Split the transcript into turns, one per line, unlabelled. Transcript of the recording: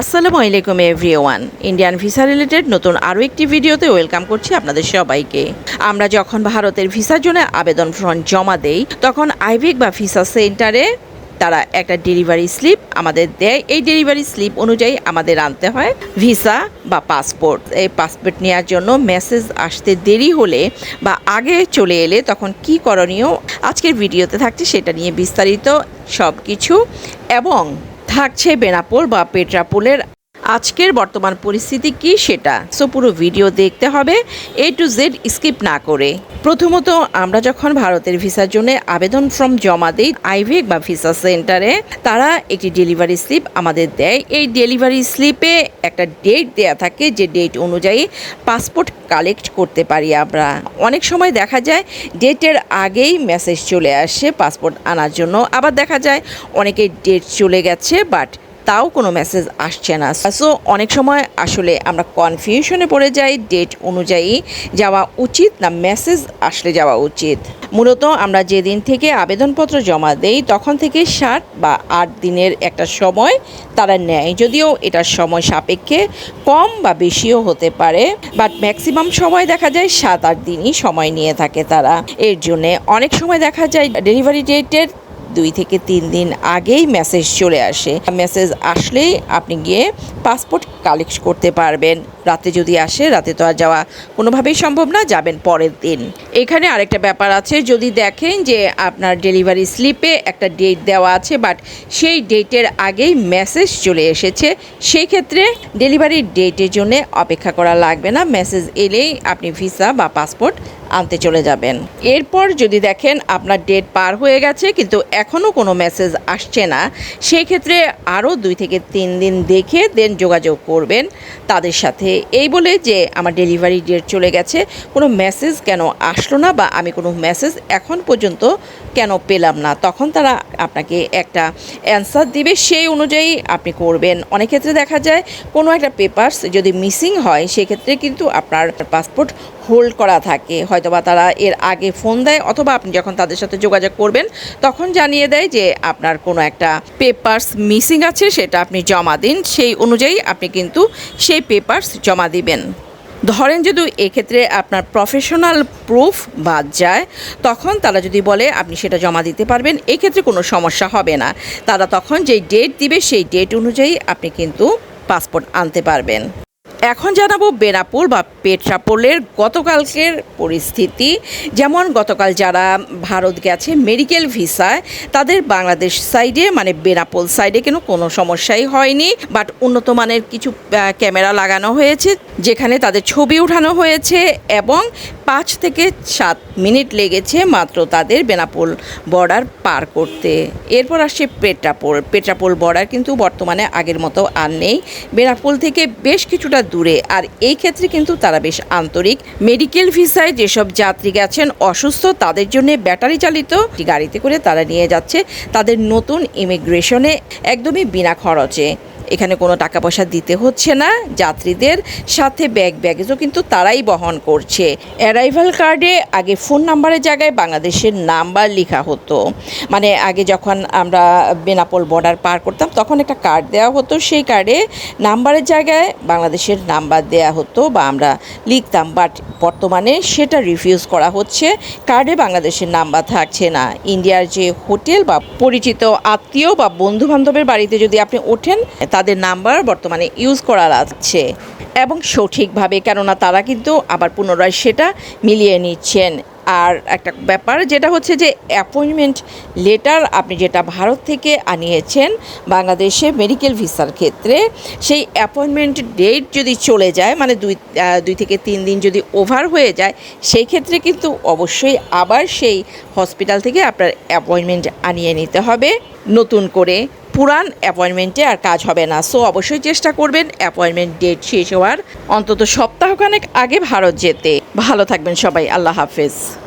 আসসালামু আলাইকুম everyone Indian visa related নতুন আরও একটি ভিডিওতে ওয়েলকাম করছি আপনাদের সবাইকে। আমরা যখন ভারতের ভিসার জন্য আবেদন ফর্ম জমা দেই, তখন আইভিক বা ভিসা সেন্টারে তারা একটা ডেলিভারি স্লিপ আমাদের দেয়। এই ডেলিভারি স্লিপ অনুযায়ী আমাদের আনতে হয় ভিসা বা পাসপোর্ট। এই পাসপোর্ট নেওয়ার জন্য মেসেজ আসতে দেরি হলে বা আগে চলে এলে তখন কি করণীয়? আজকের ভিডিওতে থাকছে সেটা নিয়ে বিস্তারিত সব কিছু এবং থাকছে বেনাপোল বা পেট্রাপোলের আজকের বর্তমান পরিস্থিতি কি সেটা? সো পুরো ভিডিও দেখতে হবে। এ টু জেড স্কিপ না করে। প্রথমত, আমরা যখন ভারতের ভিসার জন্য আবেদন ফর্ম জমা দিই আইভিক বা ভিসা সেন্টারে, তারা একটি ডেলিভারি স্লিপ আমাদের দেয়। এই ডেলিভারি স্লিপে একটা ডেট দেয়া থাকে যে ডেট অনুযায়ী পাসপোর্ট কালেক্ট করতে পারি আমরা। অনেক সময় দেখা যায় ডেটের আগেই মেসেজ চলে আসে পাসপোর্ট আনার জন্য। আবার দেখা যায়, অনেকের ডেট চলে গেছে বাট তাও কোনো মেসেজ আসছে না। সো অনেক সময় আসলে আমরা কনফিউশনে পড়ে যাই ডেট অনুযায়ী যাওয়া উচিত না মেসেজ আসলে যাওয়া উচিত। মূলত আমরা যেদিন থেকে আবেদনপত্র জমা দেই, তখন থেকে ষাট বা আট দিনের একটা সময় তারা নেয়। যদিও এটার সময় সাপেক্ষে কম বা বেশিও হতে পারে বাট ম্যাক্সিমাম সময় দেখা যায় সাত, আট দিনই সময় নিয়ে থাকে তারা। এর জন্যে অনেক সময় দেখা যায় ডেলিভারি ডেটের দুই থেকে তিন দিন আগেই মেসেজ চলে আসে। মেসেজ আসলেই আপনি গিয়ে পাসপোর্ট কালেক্ট করতে পারবেন। রাতে যদি আসে, রাতে তো আর যাওয়া কোনোভাবেই সম্ভব না, যাবেন পরের দিন। এখানে আরেকটা ব্যাপার আছে, যদি দেখেন যে আপনার ডেলিভারি স্লিপে একটা ডেট দেওয়া আছে বাট সেই ডেটের আগেই মেসেজ চলে এসেছে, সেই ক্ষেত্রে ডেলিভারি ডেটের জন্য অপেক্ষা করা লাগবে না। মেসেজ এলেই আপনি ভিসা বা পাসপোর্ট আনতে চলে যাবেন। এরপর যদি দেখেন আপনার ডেট পার হয়ে গেছে, কিন্তু এখনও কোনো মেসেজ আসছে না সেই ক্ষেত্রে আরও দুই থেকে তিন দিন দেখে দেন যোগাযোগ করবেন তাদের সাথে। এই বলে যে আমার ডেলিভারি ডেট চলে গেছে, কোনো মেসেজ কেন আসলো না বা আমি কোনো মেসেজ এখন পর্যন্ত কেন পেলাম না, তখন তারা আপনাকে একটা অ্যান্সার দিবে। সেই অনুযায়ী আপনি করবেন। অনেক ক্ষেত্রে দেখা যায় কোনো একটা পেপার্স যদি মিসিং হয়, সেক্ষেত্রে কিন্তু আপনার পাসপোর্ট হোল্ড করা থাকে। হয়তোবা তারা এর আগে ফোন দেয় অথবা আপনি যখন তাদের সাথে যোগাযোগ করবেন, তখন জানিয়ে দেয় যে আপনার কোনো একটা পেপার্স মিসিং আছে, সেটা আপনি জমা দিন। সেই অনুযায়ী আপনি কিন্তু সেই পেপার্স জমা দিবেন। ধরেন যদি এক্ষেত্রে আপনার প্রফেশনাল প্রুফ বাদ যায়, তখন তারা যদি বলে, আপনি সেটা জমা দিতে পারবেন। এক্ষেত্রে কোনো সমস্যা হবে না। তারা তখন যেই ডেট দিবে, সেই ডেট অনুযায়ী আপনি কিন্তু পাসপোর্ট আনতে পারবেন। এখন জানাব বেনাপুর বা পেট্রাপোলের গতকালকের পরিস্থিতি। যেমন গতকাল যারা ভারত গেছে মেডিকেল ভিসায়, তাদের বাংলাদেশ সাইডে মানে বেনাপোল সাইডে কিন্তু কোনো সমস্যাই হয়নি। বাট উন্নত মানের কিছু ক্যামেরা লাগানো হয়েছে, যেখানে তাদের ছবি উঠানো হয়েছে এবং পাঁচ থেকে সাত মিনিট লেগেছে মাত্র তাদের বেনাপোল বর্ডার পার করতে। এরপর আসছে পেট্রাপোল। পেট্রাপোল বর্ডার কিন্তু বর্তমানে আগের মতো আর নেই। বেনাপোল থেকে বেশ কিছুটা দূরে। আর এই ক্ষেত্রে কিন্তু তারা বেশ আন্তরিক। মেডিকেল ভিসায় যেসব যাত্রী গেছেন অসুস্থ, তাদের জন্য ব্যাটারি চালিত গাড়িতে করে তারা নিয়ে যাচ্ছে তাদের নতুন ইমিগ্রেশনে একদমই বিনা খরচে। এখানে কোনো টাকা পয়সা দিতে হচ্ছে না। যাত্রীদের সাথে ব্যাগ, ব্যাগেজও কিন্তু তারাই বহন করছে। অ্যারাইভাল কার্ডে আগে ফোন নাম্বারের জায়গায় বাংলাদেশের নাম্বার লেখা হতো। মানে আগে যখন আমরা বেনাপোল বর্ডার পার করতাম, তখন একটা কার্ড দেওয়া হতো। সেই কার্ডে নাম্বারের জায়গায় বাংলাদেশের নাম্বার দেওয়া হতো বা আমরা লিখতাম। বাট বর্তমানে সেটা রিফিউজ করা হচ্ছে। কার্ডে বাংলাদেশের নাম্বার থাকছে না। ইন্ডিয়ার যে হোটেল বা পরিচিত আত্মীয় বা বন্ধু বান্ধবের বাড়িতে যদি আপনি ওঠেন তাদের নাম্বার বর্তমানে ইউজ করা যাচ্ছে এবং সঠিকভাবে কেননা তারা কিন্তু আবার পুনরায় সেটা মিলিয়ে নিচ্ছেন। আর একটা ব্যাপার যেটা হচ্ছে যে অ্যাপয়েন্টমেন্ট লেটার আপনি যেটা ভারত থেকে আনিয়েছেন বাংলাদেশে মেডিকেল ভিসার ক্ষেত্রে, সেই অ্যাপয়েন্টমেন্ট ডেট যদি চলে যায় মানে দুই দুই থেকে তিন দিন যদি ওভার হয়ে যায়, সেই ক্ষেত্রে কিন্তু অবশ্যই আবার সেই হসপিটাল থেকে আপনার অ্যাপয়েন্টমেন্ট আনিয়ে নিতে হবে। নতুন করে পুরান অ্যাপয়েন্টমেন্টে আর কাজ হবে না। সো অবশ্যই চেষ্টা করবেন, অ্যাপয়েন্টমেন্ট ডেট শেষ হওয়ার। অন্তত সপ্তাহখানেক আগে ভারত যেতে। ভালো থাকবেন সবাই, আল্লাহ হাফেজ।